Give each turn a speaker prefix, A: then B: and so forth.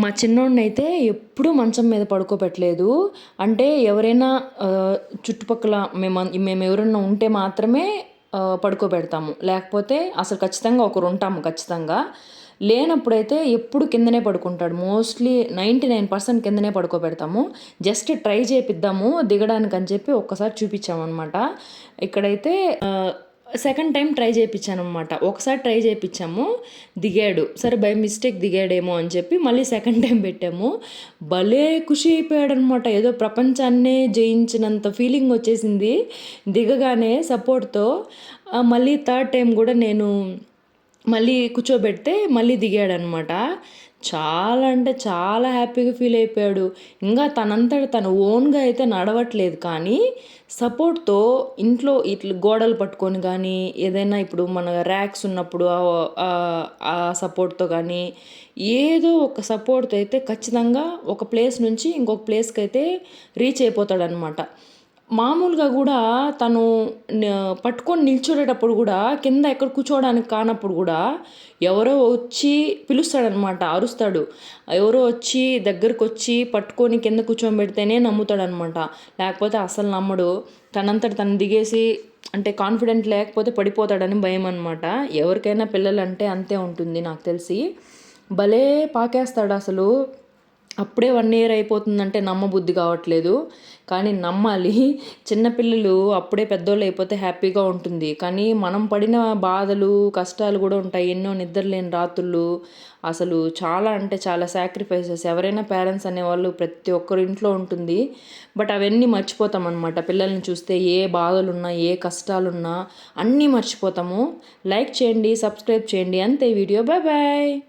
A: మా చిన్నోడిని అయితే ఎప్పుడూ మంచం మీద పడుకోబెట్టలేదు. అంటే ఎవరైనా చుట్టుపక్కల మేము మేము ఎవరైనా ఉంటే మాత్రమే పడుకోబెడతాము. లేకపోతే అసలు ఖచ్చితంగా ఒకరు ఉంటాము ఖచ్చితంగా. లేనప్పుడైతే ఎప్పుడు కిందనే పడుకుంటాడు. మోస్ట్లీ నైంటీ నైన్ పర్సెంట్ కిందనే పడుకోబెడతాము. జస్ట్ ట్రై చేపిద్దాము దిగడానికి అని చెప్పి ఒక్కసారి చూపించామన్నమాట. ఇక్కడైతే సెకండ్ టైం ట్రై చేయించాను అనమాట ఒకసారి ట్రై చేయించాము దిగాడు. సరే బై మిస్టేక్ దిగాడేమో అని చెప్పి మళ్ళీ సెకండ్ టైం పెట్టాము. భలే ఖుషి అయిపోయాడు అనమాట ఏదో ప్రపంచాన్నే జయించినంత ఫీలింగ్ వచ్చేసింది. దిగగానే సపోర్ట్తో మళ్ళీ థర్డ్ టైం కూడా నేను మళ్ళీ కూర్చోబెడితే మళ్ళీ దిగాడనమాట చాలా అంటే చాలా హ్యాపీగా ఫీల్ అయిపోయాడు. ఇంకా తనంతట తను ఓన్గా అయితే నడవట్లేదు కానీ సపోర్ట్తో ఇంట్లో ఇట్లా గోడలు పట్టుకొని కానీ ఏదైనా ఇప్పుడు మన ర్యాక్స్ ఉన్నప్పుడు ఆ సపోర్ట్తో కానీ ఏదో ఒక సపోర్ట్తో అయితే ఖచ్చితంగా ఒక ప్లేస్ నుంచి ఇంకొక ప్లేస్కి అయితే రీచ్ అయిపోతాడనమాట మామూలుగా కూడా తను పట్టుకొని నిల్చోడేటప్పుడు కూడా కింద ఎక్కడ కూర్చోవడానికి కానప్పుడు కూడా ఎవరో వచ్చి పిలుస్తాడనమాట అరుస్తాడు. ఎవరో వచ్చి దగ్గరకు వచ్చి పట్టుకొని కింద కూర్చోబెడితేనే నమ్ముతాడనమాట. లేకపోతే అసలు నమ్మడు. తనంతట తను దిగేసి అంటే కాన్ఫిడెంట్ లేకపోతే పడిపోతాడని భయం అనమాట ఎవరికైనా పిల్లలంటే అంతే ఉంటుంది నాకు తెలిసి. భలే పాకేస్తాడు అసలు. అప్పుడే వన్ ఇయర్ అయిపోతుందంటే నమ్మబుద్ధి కావట్లేదు. కానీ నమ్మాలి. చిన్నపిల్లలు అప్పుడే పెద్దోళ్ళు అయిపోతే హ్యాపీగా ఉంటుంది. కానీ మనం పడిన బాధలు కష్టాలు కూడా ఉంటాయి. ఎన్నో నిద్రలేని రాత్రులు. అసలు చాలా అంటే చాలా సాక్రిఫైసెస్ ఎవరైనా పేరెంట్స్ అనేవాళ్ళు ప్రతి ఒక్కరి ఇంట్లో ఉంటుంది. బట్ అవన్నీ మర్చిపోతాం అనమాట పిల్లల్ని చూస్తే ఏ బాధలున్నా ఏ కష్టాలున్నా అన్నీ మర్చిపోతాము. లైక్ చేయండి సబ్స్క్రైబ్ చేయండి. అంతే వీడియో బాయ్ బాయ్